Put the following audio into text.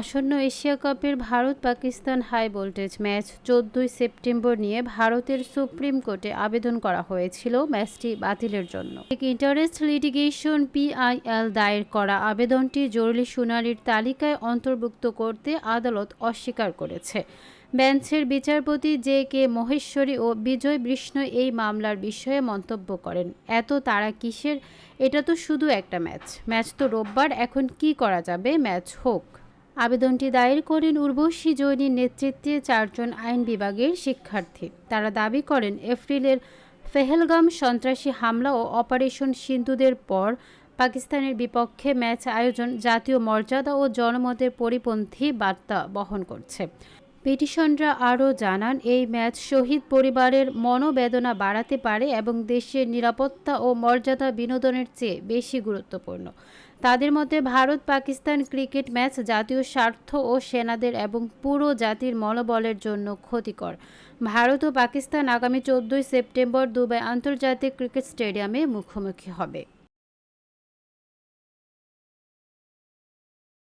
আসন্ন এশিয়া কাপের Bharat Pakistan high voltage match চোদ্দই সেপ্টেম্বর নিয়ে ভারতের সুপ্রিম কোর্টে আবেদন করা হয়েছিল ম্যাচটি বাতিলের জন্য। ইন্টারেস্ট লিটিগেশন পিআইএল দায়ের করা আবেদনটি জরুরি শুনানির তালিকায় অন্তর্ভুক্ত করতে আদালত অস্বীকার করেছে। বেঞ্চের বিচারপতি জে কে মহেশ্বরী ও বিজয় বিষ্ণু এই মামলার বিষয়ে মন্তব্য করেন। এত তারা কিসের? এটা তো শুধু একটা ম্যাচ। ম্যাচ তো রোববার, এখন কি করা যাবে? ম্যাচ হোক। আবেদনটি দায়ের করেন উর্বশী জৈনীর নেতৃত্বে চারজন আইন বিভাগের শিক্ষার্থী। তারা দাবি করেন, এপ্রিলের ফেহেলগাম সন্ত্রাসী হামলা ও অপারেশন সিন্ধুদের পর পাকিস্তানের বিপক্ষে ম্যাচ আয়োজন জাতীয় মর্যাদা ও জনমতের পরিপন্থী বার্তা বহন করছে। পিটিশনরা আরও জানান, এই ম্যাচ শহীদ পরিবারের মনোবেদনা বাড়াতে পারে এবং দেশের নিরাপত্তা ও মর্যাদা বিনোদনের চেয়ে বেশি গুরুত্বপূর্ণ। তাদের মতে, ভারত পাকিস্তান ক্রিকেট ম্যাচ জাতীয় স্বার্থ ও সেনাদের এবং পুরো জাতির মনোবলের জন্য ক্ষতিকর। ভারত ও পাকিস্তান আগামী চোদ্দই সেপ্টেম্বর দুবাই আন্তর্জাতিক ক্রিকেট স্টেডিয়ামে মুখোমুখি হবে।